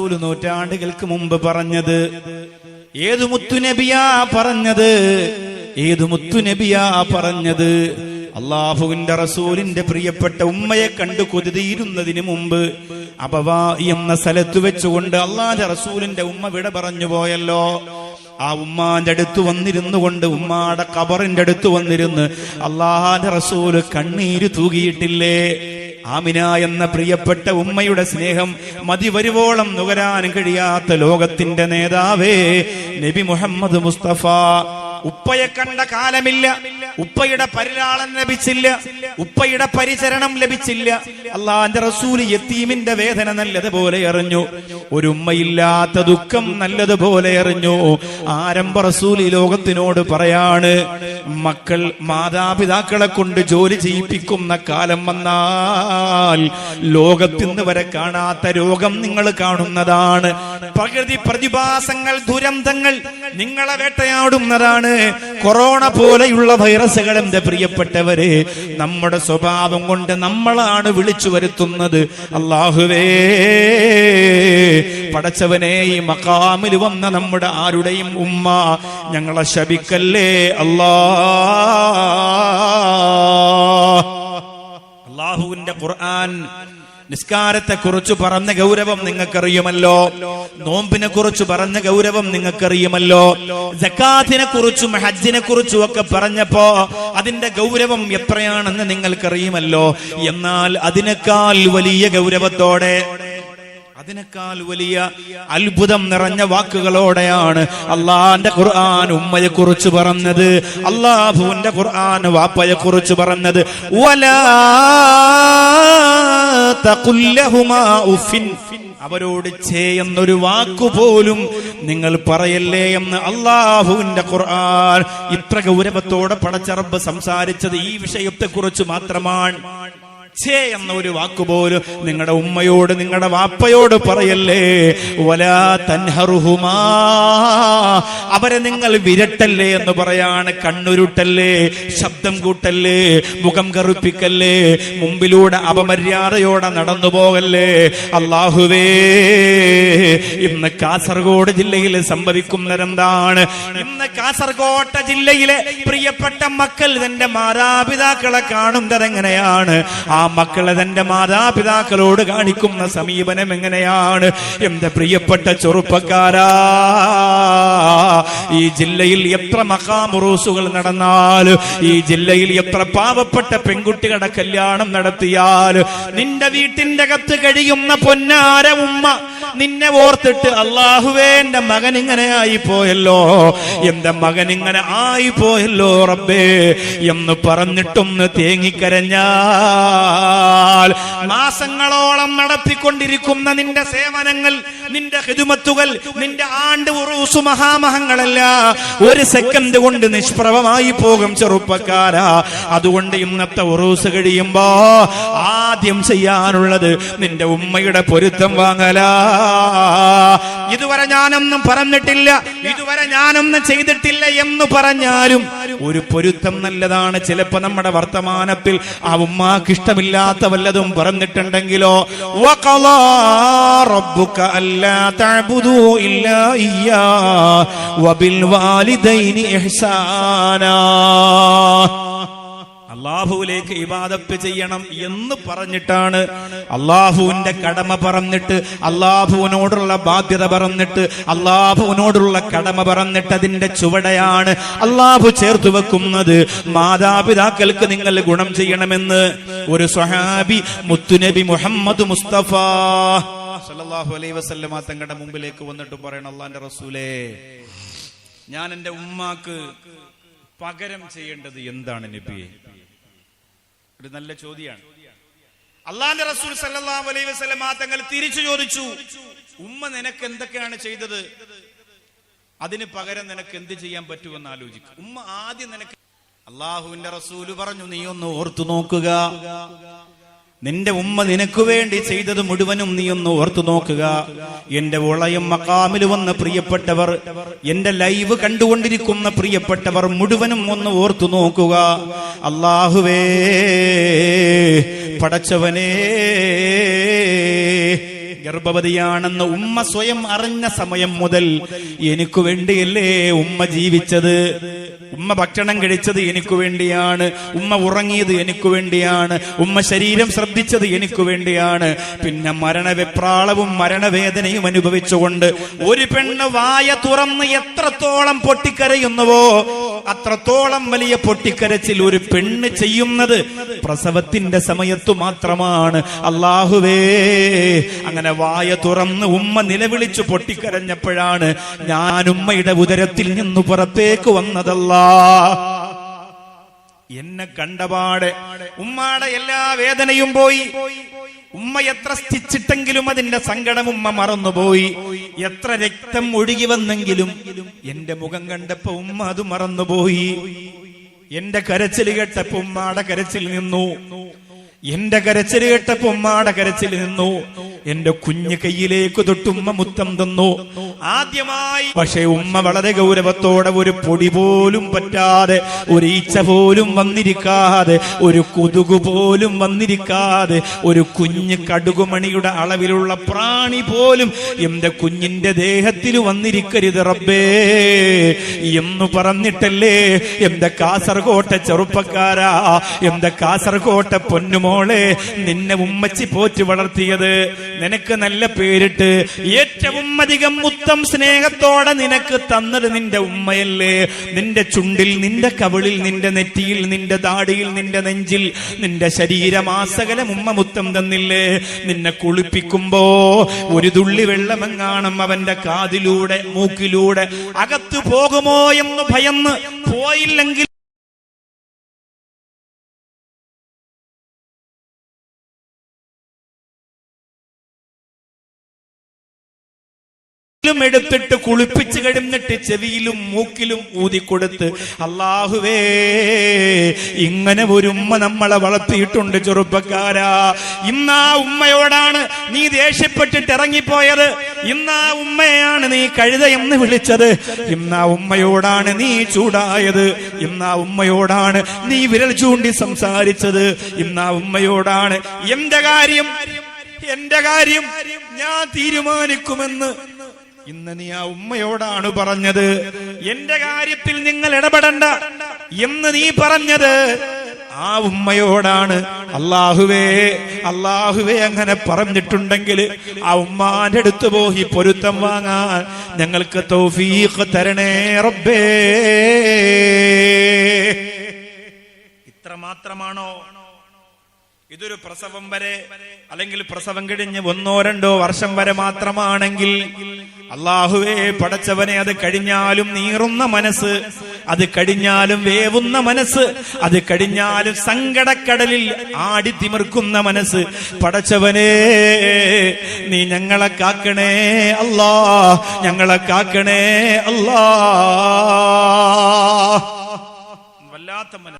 റസൂൽ നൂറ്റാണ്ടുകൾക്ക് മുമ്പ് പറഞ്ഞത്. ഏതു മുത്തുനബിയാ പറഞ്ഞത്? ഏതു മുത്തുനബിയാ പറഞ്ഞത്? അള്ളാഹുവിന്റെ റസൂലിന്റെ പ്രിയപ്പെട്ട ഉമ്മയെ കണ്ടു കൊതിരുന്നതിന് മുമ്പ് അപവാ എന്ന സ്ഥലത്ത് വെച്ചുകൊണ്ട് അള്ളാന്റെ റസൂലിന്റെ ഉമ്മ വിട പറഞ്ഞു പോയല്ലോ. ആ ഉമ്മാന്റെ അടുത്ത് വന്നിരുന്നു കൊണ്ട് ഉമ്മാടെ കബറിന്റെ അടുത്ത് വന്നിരുന്ന് അള്ളാഹാന്റെ റസൂൽ കണ്ണീര് തൂകിയിട്ടില്ലേ? ആമിന എന്ന പ്രിയപ്പെട്ട ഉമ്മയുടെ സ്നേഹം മതി വരുവോളം നുകരാൻ കഴിയാത്ത ലോകത്തിന്റെ നേതാവേ നബി മുഹമ്മദ് മുസ്തഫ. ഉപ്പയെ കണ്ട കാലമില്ല. ഉപ്പയുടെ പരിലാളൻ ലഭിച്ചില്ല. ഉപ്പയുടെ പരിചരണം ലഭിച്ചില്ല. അള്ളാന്റെ റസൂൽ യത്തീമിന്റെ വേദന നല്ലതുപോലെ അറിഞ്ഞു. ഒരു ഉമ്മയില്ലാത്ത ദുഃഖം നല്ലതുപോലെ അറിഞ്ഞു. ആരംഭ റസൂൽ ലോകത്തിനോട് പറയാണ് മക്കൾ മാതാപിതാക്കളെ കൊണ്ട് ജോലി ചെയ്യിപ്പിക്കുന്ന കാലം വന്നാൽ ലോകത്തിന്ന് വരെ കാണാത്ത രോഗം നിങ്ങൾ കാണുന്നതാണ്. പ്രകൃതി പ്രതിഭാസങ്ങൾ ദുരന്തങ്ങൾ നിങ്ങളെ വേട്ടയാടുന്നതാണ്. കൊറോണ പോലെയുള്ള വൈറസുകൾ എന്റെ പ്രിയപ്പെട്ടവര് നമ്മുടെ സ്വഭാവം കൊണ്ട് നമ്മളാണ് വിളിച്ചു വരുത്തുന്നത്. അള്ളാഹുവേ പടച്ചവനെ ഈ മക്കാമിൽ വന്ന നമ്മുടെ ആരുടെയും ഉമ്മ ഞങ്ങളെ ശപിക്കല്ലേ? അല്ലാ അള്ളാഹുവിന്റെ ഖുർആൻ നിസ്കാരത്തെ കുറിച്ച് പറഞ്ഞ ഗൗരവം നിങ്ങൾക്കറിയുമല്ലോ. നോമ്പിനെ കുറിച്ച് പറഞ്ഞ ഗൗരവം നിങ്ങൾക്കറിയുമല്ലോ. ജക്കാത്തിനെ കുറിച്ചും ഹജ്ജിനെ കുറിച്ചും ഒക്കെ പറഞ്ഞപ്പോ അതിന്റെ ഗൗരവം എത്രയാണെന്ന് നിങ്ങൾക്കറിയുമല്ലോ. എന്നാൽ അതിനേക്കാൾ വലിയ ഗൗരവത്തോടെ അതിനേക്കാൾ വലിയ അത്ഭുതം നിറഞ്ഞ വാക്കുകളോടെയാണ് അള്ളാന്റെ ഖുർആൻ ഉമ്മയെ കുറിച്ച് പറഞ്ഞത്. അള്ളാഹുവിന്റെ ഖുർആൻ വാപ്പയെ കുറിച്ച് പറഞ്ഞത്. വലാ ഉഫിൻ. അവരോട് ചേ എന്നൊരു വാക്കുപോലും നിങ്ങൾ പറയല്ലേ എന്ന് അള്ളാഹുവിന്റെ ഖുർആൻ ഇത്ര ഗൗരവത്തോടെ പടച്ചറബ് സംസാരിച്ചത് ഈ വിഷയത്തെ കുറിച്ച് മാത്രമാണ്. ഛേ എന്ന ഒരു വാക്കുപോലും നിങ്ങളുടെ ഉമ്മയോട് നിങ്ങളുടെ വാപ്പയോട് പറയല്ലേ? വലാ തൻഹറുഹുമാ. അവരെ നിങ്ങൾ വിരട്ടല്ലേ എന്ന് പറയാണ് കണ്ണുരുട്ടല്ലേ ശബ്ദം കൂട്ടല്ലേ മുഖം കറുപ്പിക്കല്ലേ മുമ്പിലൂടെ അപമര്യാദയോടെ നടന്നു പോകല്ലേ? അള്ളാഹുവേ ഇന്ന് കാസർഗോഡ് ജില്ലയിൽ സംഭവിക്കുന്നതെന്താണ് ഇന്ന് കാസർഗോട്ട ജില്ലയിലെ പ്രിയപ്പെട്ട മക്കൾ തന്റെ മാതാപിതാക്കളെ കാണുന്നത് എങ്ങനെയാണ്? ആ മക്കളെ തന്റെ മാതാപിതാക്കളോട് കാണിക്കുന്ന സമീപനം എങ്ങനെയാണ്? എന്റെ പ്രിയപ്പെട്ട ചെറുപ്പക്കാരാ ഈ ജില്ലയിൽ എത്ര മഹാമുറൂസുകൾ നടന്നാൽ ഈ ജില്ലയിൽ എത്ര പാവപ്പെട്ട പെൺകുട്ടികളുടെ കല്യാണം നടത്തിയാൽ നിന്റെ വീട്ടിന്റെ അകത്ത് കഴിയുന്ന പൊന്നാര ഉമ്മ നിന്നെ ഓർത്തിട്ട് അള്ളാഹുവേ എന്റെ മകൻ ഇങ്ങനെ ആയി പോയല്ലോ എന്റെ മകൻ ഇങ്ങനെ ആയി പോയല്ലോ റബ്ബേ എന്ന് പറഞ്ഞിട്ടൊന്ന് മാസങ്ങളോളം നടത്തിക്കൊണ്ടിരിക്കുന്ന നിന്റെ സേവനങ്ങൾ നിന്റെ ഹിതുമത്തുകൾ നിന്റെ ആണ്ട് ഉറൂസു മഹാമഹങ്ങളല്ല. ഒരു സെക്കൻഡ് കൊണ്ട് നിഷ്പ്രഭമായി പോകും ചെറുപ്പക്കാരാ. അതുകൊണ്ട് ഇന്നത്തെ ഉറൂസ് കഴിയുമ്പോ ആദ്യം ചെയ്യാനുള്ളത് നിന്റെ ഉമ്മയുടെ പൊരുത്തം വാങ്ങലാ. ഇതുവരെ ഞാനൊന്നും പറഞ്ഞിട്ടില്ല ഇതുവരെ ഞാനൊന്നും ചെയ്തിട്ടില്ല എന്ന് പറഞ്ഞാലും ഒരു പൊരുത്തം നല്ലതാണ്. ചിലപ്പോ നമ്മുടെ വർത്തമാനത്തിൽ ആ ഉമ്മാക്ക് ഇഷ്ടമില്ലാത്ത വല്ലതും പറഞ്ഞിട്ടുണ്ടെങ്കിലോ വാലിദൈനി റബ്ബുക അള്ളാഹുവിലേക്ക് ഇബാദത്ത് ചെയ്യണം എന്ന് പറഞ്ഞിട്ടാണ് അള്ളാഹുവിന്റെ കടമ പറഞ്ഞിട്ട് അള്ളാഹുവിനോടുള്ള ബാധ്യത പറഞ്ഞിട്ട് അള്ളാഹുവിനോടുള്ള കടമ പറഞ്ഞിട്ട് അതിന്റെ ചുവടയാണ് അള്ളാഹു ചേർത്ത് വെക്കുന്നത്. മാതാപിതാക്കൾക്ക് നിങ്ങൾ ഗുണം ചെയ്യണമെന്ന് ഒരു സ്വഹാബി മുത്തുനബി മുഹമ്മദ് മുസ്തഫ സല്ലല്ലാഹു അലൈഹി വസല്ലമ തങ്ങളുടെ മുമ്പിലേക്ക് വന്നിട്ട് പറയണം അള്ളാന്റെ റസൂലേ ഞാൻ എന്റെ ഉമ്മാക്ക് പകരം ചെയ്യേണ്ടത് എന്താണ് നബിയെ ഒരു നല്ല ചോദ്യമാണ് അള്ളാന്റെ റസൂൽ സല്ലല്ലാഹു അലൈഹി വസല്ലമ തങ്ങൾ തിരിച്ചു ചോദിച്ചു ഉമ്മ നിനക്ക് എന്തൊക്കെയാണ് ചെയ്തത്? അതിന് പകരം നിനക്ക് എന്ത് ചെയ്യാൻ പറ്റുമെന്ന് ആലോചിക്കും. ഉമ്മ ആദ്യം നിനക്ക് അള്ളാഹുവിന്റെ റസൂൽ പറഞ്ഞു നീ ഒന്ന് ഓർത്തു നോക്കുക. നിന്റെ ഉമ്മ നിനക്ക് വേണ്ടി ചെയ്തത് മുഴുവനും നീ ഒന്ന് ഓർത്തു നോക്കുക. എന്റെ ഉളയും മക്കാമിൽ വന്ന പ്രിയപ്പെട്ടവർ എന്റെ ലൈവ് കണ്ടുകൊണ്ടിരിക്കുന്ന പ്രിയപ്പെട്ടവർ മുഴുവനും ഒന്ന് ഓർത്തു നോക്കുക. അള്ളാഹുവേ പടച്ചവനേ ഗർഭവതിയാണെന്ന് ഉമ്മ സ്വയം അറിഞ്ഞ സമയം മുതൽ എനിക്കു വേണ്ടിയല്ലേ ഉമ്മ ജീവിച്ചത്? ഉമ്മ ഭക്ഷണം കഴിച്ചത് എനിക്ക് വേണ്ടിയാണ്. ഉമ്മ ഉറങ്ങിയത് എനിക്ക് വേണ്ടിയാണ്. ഉമ്മ ശരീരം ശ്രദ്ധിച്ചത് എനിക്ക് വേണ്ടിയാണ്. പിന്നെ മരണവിപ്രാളവും മരണവേദനയും അനുഭവിച്ചുകൊണ്ട് ഒരു പെണ്ണ് വായ തുറന്ന് എത്രത്തോളം പൊട്ടിക്കരയുന്നുവോ അത്രത്തോളം വലിയ പൊട്ടിക്കരച്ചിൽ ഒരു പെണ്ണ് ചെയ്യുന്നത് പ്രസവത്തിന്റെ സമയത്തു മാത്രമാണ്. അള്ളാഹുവേ അങ്ങനെ വായ തുറന്ന് ഉമ്മ നിലവിളിച്ചു പൊട്ടിക്കരഞ്ഞപ്പോഴാണ് ഞാൻ ഉമ്മയുടെ ഉദരത്തിൽ നിന്ന് പുറത്തേക്ക് വന്നതല്ല. എന്നെ കണ്ടപാടെ ഉമ്മാടെ എല്ലാ വേദനയും പോയി. ഉമ്മ എത്ര സ്റ്റിച്ചിട്ടെങ്കിലും അതിന്റെ സങ്കടം ഉമ്മ മറന്നുപോയി. എത്ര രക്തം ഒഴുകി വന്നെങ്കിലും എന്റെ മുഖം കണ്ടപ്പോ ഉമ്മ അത് മറന്നുപോയി. എന്റെ കരച്ചിൽ കേട്ടപ്പോ ഉമ്മാടെ കരച്ചിൽ നിന്നു. എന്റെ കരച്ചിൽ കേട്ടപ്പോ ഉമ്മാടെ കരച്ചിൽ നിന്നു. എന്റെ കുഞ്ഞു കയ്യിലേക്ക് തൊട്ടുമ്മ മുത്തം തന്നു. ആദ്യമായി പക്ഷെ ഉമ്മ വളരെ ഗൗരവത്തോടെ ഒരു പൊടി പോലും പറ്റാതെ ഒരു ഈച്ച പോലും വന്നിരിക്കാതെ ഒരു കൊതുകു പോലും വന്നിരിക്കാതെ ഒരു കുഞ്ഞ് കടുകുമണിയുടെ അളവിലുള്ള പ്രാണി പോലും എന്റെ കുഞ്ഞിന്റെ ദേഹത്തിൽ വന്നിരിക്കരുത് റബ്ബേ. എന്ന് പറഞ്ഞിട്ടല്ലേ എന്റെ കാസർകോട്ടെ ചെറുപ്പക്കാരാ എന്റെ കാസർകോട്ടെ പൊന്നുമോളെ നിന്നെ ഉമ്മച്ചി പോറ്റി വളർത്തിയത്. നിനക്ക് നല്ല പേരിട്ട് ഏറ്റവും അധികം ഉത്തം സ്നേഹത്തോടെ നിനക്ക് തന്നത് നിന്റെ ഉമ്മയല്ലേ. നിന്റെ ചുണ്ടിൽ നിന്റെ കവിളിൽ നിന്റെ നെറ്റിയിൽ നിന്റെ താടിയിൽ നിന്റെ നെഞ്ചിൽ നിന്റെ ശരീരമാസകലം ഉമ്മ മുത്തം തന്നില്ലേ. നിന്നെ കുളിപ്പിക്കുമ്പോ ഒരു തുള്ളി വെള്ളമെങ്ങാണം അവന്റെ കാതിലൂടെ മൂക്കിലൂടെ അകത്തു പോകുമോ എന്ന് ഭയന്ന് പോയില്ലെങ്കിൽ ും എടുത്തിട്ട് കുളിപ്പിച്ച് കഴിഞ്ഞിട്ട് ചെവിയിലും മൂക്കിലും ഊതിക്കൊടുത്ത് അള്ളാഹുവേ ഇങ്ങനെ ഒരു ഉമ്മ നമ്മളെ വളർത്തിയിട്ടുണ്ട് ചെറുപ്പക്കാരാ. ഇന്ന് ആ ഉമ്മയോടാണ് നീ ദേഷ്യപ്പെട്ടിട്ട് ഇറങ്ങിപ്പോയത്. ഇന്ന് ആ ഉമ്മയാണ് നീ കഴുത എന്ന് വിളിച്ചത്. ഇന്ന് ആ ഉമ്മയോടാണ് നീ ചൂടായത്. ഇന്ന് ആ ഉമ്മയോടാണ് നീ വിരൽ ചൂണ്ടി സംസാരിച്ചത്. ഇന്ന് ആ ഉമ്മയോടാണ് എന്റെ കാര്യം എന്റെ കാര്യം ഞാൻ തീരുമാനിക്കുമെന്ന് ഇന്ന് നീ ആ ഉമ്മയോടാണ് പറഞ്ഞത്. എന്റെ കാര്യത്തിൽ നിങ്ങൾ ഇടപെടണ്ട എന്ന് നീ പറഞ്ഞത്. ആ ഉമ്മയോടാണ്. അള്ളാഹുവേ അള്ളാഹുവേ അങ്ങനെ പറഞ്ഞിട്ടുണ്ടെങ്കിൽ ആ ഉമ്മാന്റെ അടുത്ത് പോയി പൊരുത്തം വാങ്ങാൻ ഞങ്ങൾക്ക് തൗഫീഖ് തരണേ റബ്ബേ. ഇത്ര മാത്രമാണോ ഇതൊരു പ്രസവം വരെ അല്ലെങ്കിൽ പ്രസവം കഴിഞ്ഞ് ഒന്നോ രണ്ടോ വർഷം വരെ മാത്രമാണെങ്കിൽ അള്ളാഹുവേ പടച്ചവനെ അത് കഴിഞ്ഞാലും നീറുന്ന മനസ്സ് അത് കഴിഞ്ഞാലും വേവുന്ന മനസ്സ് അത് കഴിഞ്ഞാലും സങ്കടക്കടലിൽ ആടി തിമിർക്കുന്ന മനസ്സ്. പടച്ചവനെ നീ ഞങ്ങളെ കാക്കണേ അല്ലാ ഞങ്ങളെ കാക്കണേ അല്ലാ. വല്ലാത്ത മനസ്സ്.